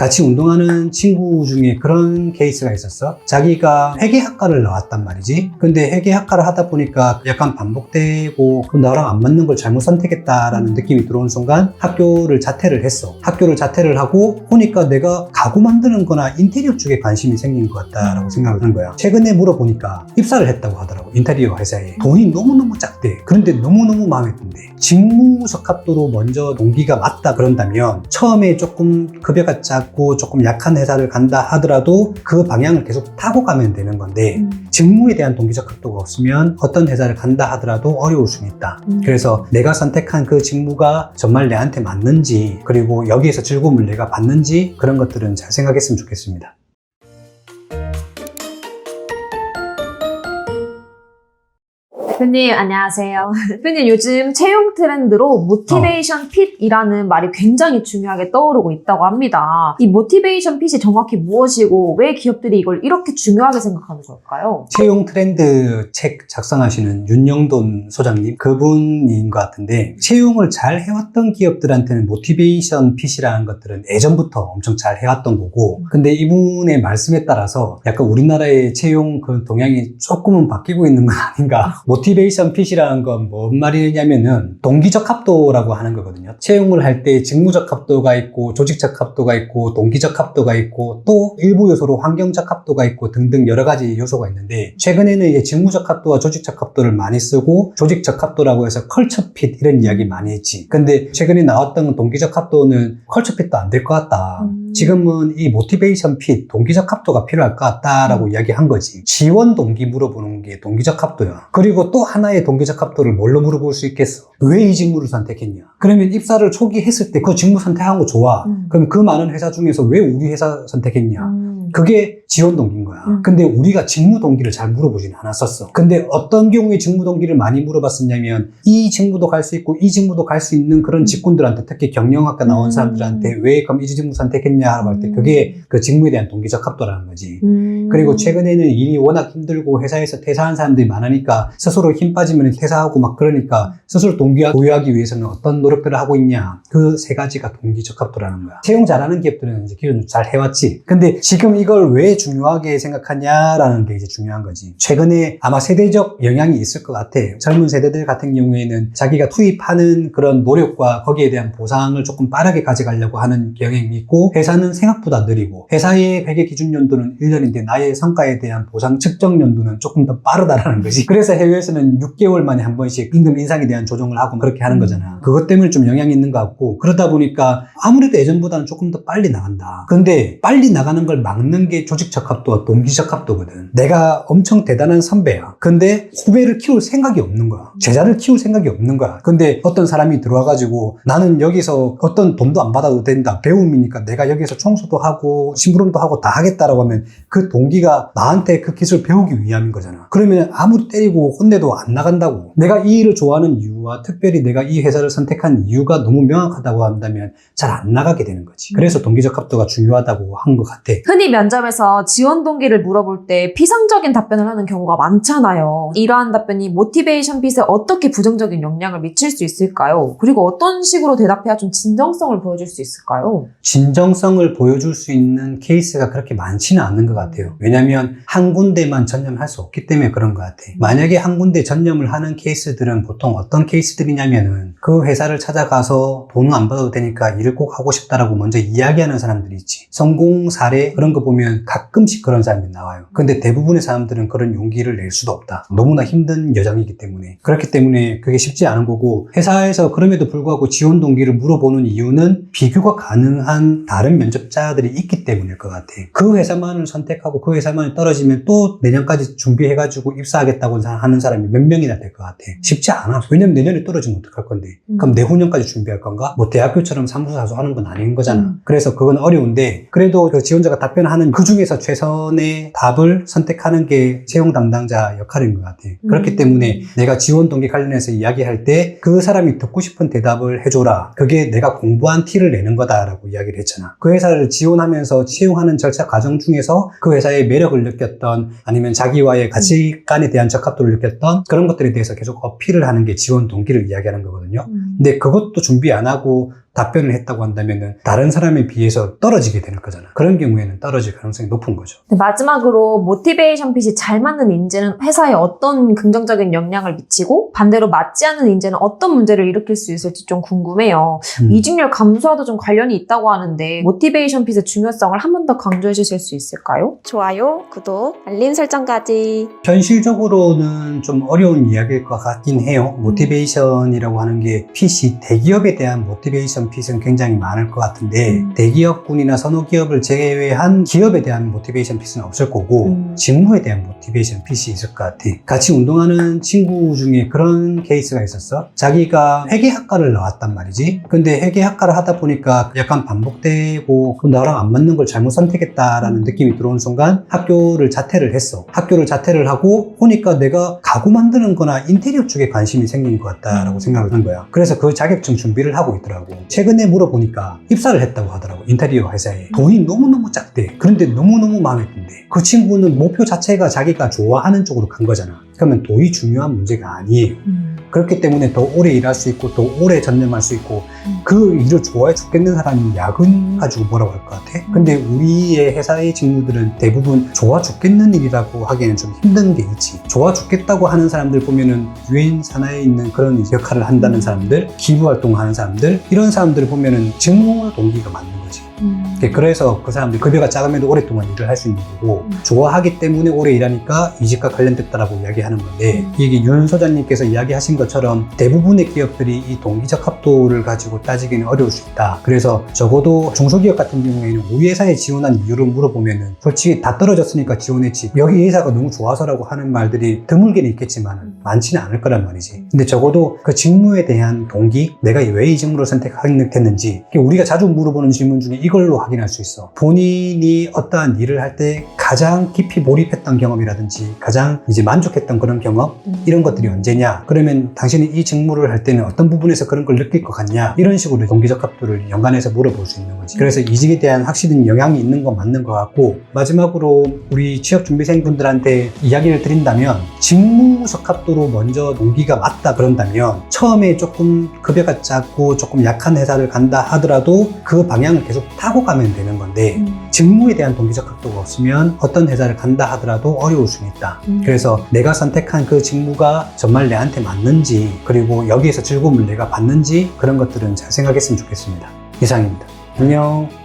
같이 운동하는 친구 중에 그런 케이스가 있었어. 자기가 회계학과를 나왔단 말이지. 근데 회계학과를 하다 보니까 약간 반복되고 그럼 나랑 안 맞는 걸 잘못 선택했다라는 느낌이 들어오는 순간 학교를 자퇴를 했어. 학교를 자퇴를 하고 보니까 내가 가구 만드는 거나 인테리어 쪽에 관심이 생긴 것 같다라고 생각을 한 거야. 최근에 물어보니까 입사를 했다고 하더라고. 인테리어 회사에. 돈이 너무너무 작대. 그런데 너무너무 마음에 든대. 직무 적합도로 먼저 동기가 맞다 그런다면 처음에 조금 급여가 작고 조금 약한 회사를 간다 하더라도 그 방향을 계속 타고 가면 되는 건데 음. 직무에 대한 동기 적합도가 없으면 어떤 회사를 간다 하더라도 어려울 수는 있다. 음. 그래서 내가 선택한 그 직무가 정말 내한테 맞는지 그리고 여기에서 즐거움을 내가 받는지 그런 것들은 잘 생각했으면 좋겠습니다. 대표님 안녕하세요. 대표님 요즘 채용 트렌드로 모티베이션 핏이라는 말이 굉장히 중요하게 떠오르고 있다고 합니다. 이 모티베이션 핏이 정확히 무엇이고 왜 기업들이 이걸 이렇게 중요하게 생각하는 걸까요? 채용 트렌드 책 작성하시는 윤영돈 소장님 그분인 것 같은데 채용을 잘 해왔던 기업들한테는 모티베이션 핏이라는 것들은 예전부터 엄청 잘 해왔던 거고 근데 이분의 말씀에 따라서 약간 우리나라의 채용 그 동향이 조금은 바뀌고 있는 건 아닌가 모티 베이션 핏이라는 건 뭔 말이냐면은 동기적 합도라고 하는 거거든요 채용을 할 때 직무적 합도가 있고 조직적 합도가 있고 동기적 합도가 있고 또 일부 요소로 환경적 합도가 있고 등등 여러 가지 요소가 있는데 최근에는 이제 직무적 합도와 조직적 합도를 많이 쓰고 조직적 합도라고 해서 컬처 핏 이런 이야기 많이 했지. 근데 최근에 나왔던 동기적 합도는 컬처 핏도 안 될 것 같다. 음. 지금은 이 모티베이션 핏, 동기적 합도가 필요할 것 같다라고 이야기한 거지. 지원 동기 물어보는 게 동기적 합도야. 그리고 또 하나의 동기적 합도를 뭘로 물어볼 수 있겠어? 왜 이 직무를 선택했냐? 그러면 입사를 초기 했을 때 그 직무 선택한 거 좋아. 음. 그럼 그 많은 회사 중에서 왜 우리 회사 선택했냐? 음. 그게 지원 동기인 거야. 음. 근데 우리가 직무 동기를 잘 물어보진 않았었어. 근데 어떤 경우에 직무 동기를 많이 물어봤었냐면 이 직무도 갈 수 있고 이 직무도 갈 수 있는 그런 직군들한테 특히 경영학과 나온 음. 사람들한테 왜 그럼 이 직무 선택했냐 하고 할 때 그게 그 직무에 대한 동기 적 합도라는 거지. 음. 그리고 최근에는 일이 워낙 힘들고 회사에서 퇴사한 사람들이 많으니까 스스로 힘 빠지면 퇴사하고 막 그러니까 스스로 동기화 보유하기 위해서는 어떤 노력들을 하고 있냐. 그 세 가지가 동기적 합도라는 거야. 채용 잘하는 기업들은 이제 기존 잘 해왔지. 근데 지금 이걸 왜 중요하게 생각하냐라는 게 이제 중요한 거지. 최근에 아마 세대적 영향이 있을 것 같아. 젊은 세대들 같은 경우에는 자기가 투입하는 그런 노력과 거기에 대한 보상을 조금 빠르게 가져가려고 하는 경향이 있고 회사는 생각보다 느리고 회사의 회계 기준 연도는 1년인데 나의 성과에 대한 보상 측정 연도는 조금 더 빠르다라는 거지. 그래서 해외에서는 6개월 만에 한 번씩 임금 인상에 대한 조정을 하고 그렇게 하는 거잖아. 그것 때문에 좀 영향이 있는 것 같고 그러다 보니까 아무래도 예전보다는 조금 더 빨리 나간다. 근데 빨리 나가는 걸 막는 게 조직 적 합도와 동기 적 합도거든. 내가 엄청 대단한 선배야. 근데 후배를 키울 생각이 없는 거야. 제자를 키울 생각이 없는 거야. 근데 어떤 사람이 들어와가지고 나는 여기서 어떤 돈도 안 받아도 된다. 배움이니까 내가 여기서 청소도 하고 심부름도 하고 다 하겠다라고 하면 그 동기 가 나한테 그 기술 배우기 위함인 거잖아. 그러면 아무리 때리고 혼내도 안 나간다고. 내가 이 일을 좋아하는 이유와 특별히 내가 이 회사를 선택한 이유가 너무 명확하다고 한다면 잘 안 나가게 되는 거지. 그래서 동기적 합도가 중요하다고 한 것 같아. 흔히 면접에서 지원 동기를 물어볼 때 피상적인 답변을 하는 경우가 많잖아요. 이러한 답변이 모티베이션 핏에 어떻게 부정적인 영향을 미칠 수 있을까요? 그리고 어떤 식으로 대답해야 좀 진정성을 보여줄 수 있을까요? 진정성을 보여줄 수 있는 케이스가 그렇게 많지는 않은 것 같아요. 왜냐하면 한 군데만 전념할 수 없기 때문에 그런 것 같아. 만약에 한 군데 전념을 하는 케이스들은 보통 어떤 케이스들이냐면은 그 회사를 찾아가서 돈은 안 받아도 되니까 일을 꼭 하고 싶다라고 먼저 이야기하는 사람들이 있지. 성공 사례 그런 거 보면 가끔씩 그런 사람이 나와요. 근데 대부분의 사람들은 그런 용기를 낼 수도 없다. 너무나 힘든 여정이기 때문에. 그렇기 때문에 그게 쉽지 않은 거고 회사에서 그럼에도 불구하고 지원 동기를 물어보는 이유는 비교가 가능한 다른 면접자들이 있기 때문일 것 같아. 그 회사만을 선택하고 그 회사만이 떨어지면 또 내년까지 준비해가지고 입사하겠다고 하는 사람이 몇 명이나 될 것 같아. 쉽지 않아. 왜냐면 내년에 떨어지면 어떡할 건데. 그럼 내후년까지 준비할 건가? 뭐 대학교처럼 사무사수 하는 건 아닌 거잖아. 음. 그래서 그건 어려운데 그래도 그 지원자가 답변하는 그 중에서 최선의 답을 선택하는 게 채용 담당자 역할인 것 같아. 그렇기 음. 때문에 내가 지원 동기 관련해서 이야기할 때 그 사람이 듣고 싶은 대답을 해줘라. 그게 내가 공부한 티를 내는 거다라고 이야기를 했잖아. 그 회사를 지원하면서 채용하는 절차 과정 중에서 그 회사 의 매력을 느꼈던 아니면 자기와의 가치관에 대한 적합도를 느꼈던 그런 것들에 대해서 계속 어필을 하는 게 지원 동기를 이야기하는 거거든요. 음. 근데 그것도 준비 안 하고 답변을 했다고 한다면은 다른 사람에 비해서 떨어지게 되는 거잖아. 그런 경우에는 떨어질 가능성이 높은 거죠. 네, 마지막으로 모티베이션 핏이 잘 맞는 인재는 회사에 어떤 긍정적인 영향을 미치고 반대로 맞지 않는 인재는 어떤 문제를 일으킬 수 있을지 좀 궁금해요. 음. 이직률 감소와도 좀 관련이 있다고 하는데 모티베이션 핏의 중요성을 한 번 더 강조해 주실 수 있을까요? 좋아요, 구독, 알림 설정까지. 현실적으로는 좀 어려운 이야기일 것 같긴 해요. 모티베이션이라고 하는 게 핏이 대기업에 대한 모티베이션 핏은 굉장히 많을 것 같은데 음. 대기업군이나 선호기업을 제외한 기업에 대한 모티베이션 핏은 없을 거고 음. 직무에 대한 모티베이션 핏이 있을 것 같아. 같이 운동하는 친구 중에 그런 케이스가 있었어. 자기가 회계학과를 나왔단 말이지. 근데 회계학과를 하다 보니까 약간 반복되고 그럼 나랑 안 맞는 걸 잘못 선택했다라는 느낌이 들어오는 순간 학교를 자퇴를 했어. 학교를 자퇴를 하고 보니까 내가 가구 만드는 거나 인테리어 쪽에 관심이 생긴 것 같다라고 음. 생각을 한 거야. 그래서 그 자격증 준비를 하고 있더라고. 최근에 물어보니까 입사를 했다고 하더라고. 인테리어 회사에. 돈이 너무너무 작대. 그런데 너무너무 마음에 든대. 그 친구는 목표 자체가 자기가 좋아하는 쪽으로 간 거잖아. 그러면 돈이 중요한 문제가 아니에요. 음. 그렇기 때문에 더 오래 일할 수 있고 더 오래 전념할 수 있고 음. 그 일을 좋아해 죽겠는 사람이 야근 가지고 뭐라고 할 것 같아? 근데 우리의 회사의 직무들은 대부분 좋아 죽겠는 일이라고 하기에는 좀 힘든 게 있지. 좋아 죽겠다고 하는 사람들 보면은 유엔 산하에 있는 그런 역할을 한다는 사람들, 기부 활동하는 사람들 이런 사람 들을 보면은 직무 동기가 맞는 거지. 음. 그래서 그 사람들 급여가 작음에도 오랫동안 일을 할 수 있는 거고 음. 좋아하기 때문에 오래 일하니까 이직과 관련됐다라고 이야기하는 건데 음. 이게 윤 소장님께서 이야기하신 것처럼 대부분의 기업들이 이 동기적 합도를 가지고 따지기는 어려울 수 있다. 그래서 적어도 중소기업 같은 경우에는 우리 회사에 지원한 이유를 물어보면은 솔직히 다 떨어졌으니까 지원했지 여기 회사가 너무 좋아서라고 하는 말들이 드물게는 있겠지만 음. 많지는 않을 거란 말이지. 근데 적어도 그 직무에 대한 동기, 내가 왜 이 직무를 선택했는지 우리가 자주 물어보는 질문 중에 이 걸로 확인할 수 있어. 본인이 어떠한 일을 할 때 가장 깊이 몰입했던 경험이라든지 가장 이제 만족했던 그런 경험 음. 이런 것들이 언제냐? 그러면 당신이 이 직무를 할 때는 어떤 부분에서 그런 걸 느낄 것 같냐? 이런 식으로 동기적 합도를 연관해서 물어볼 수 있는 거지. 그래서 이직에 대한 확실한 영향이 있는 건 맞는 것 같고 마지막으로 우리 취업 준비생 분들한테 이야기를 드린다면 직무 적 합도로 먼저 동기가 맞다 그런다면 처음에 조금 급여가 작고 조금 약한 회사를 간다 하더라도 그 방향을 계속 타고 가면 되는 건데 음. 직무에 대한 동기적 합도가 없으면 어떤 회사를 간다 하더라도 어려울 수는 있다. 음. 그래서 내가 선택한 그 직무가 정말 내한테 맞는지 그리고 여기에서 즐거움을 내가 받는지 그런 것들은 잘 생각했으면 좋겠습니다. 이상입니다. 안녕.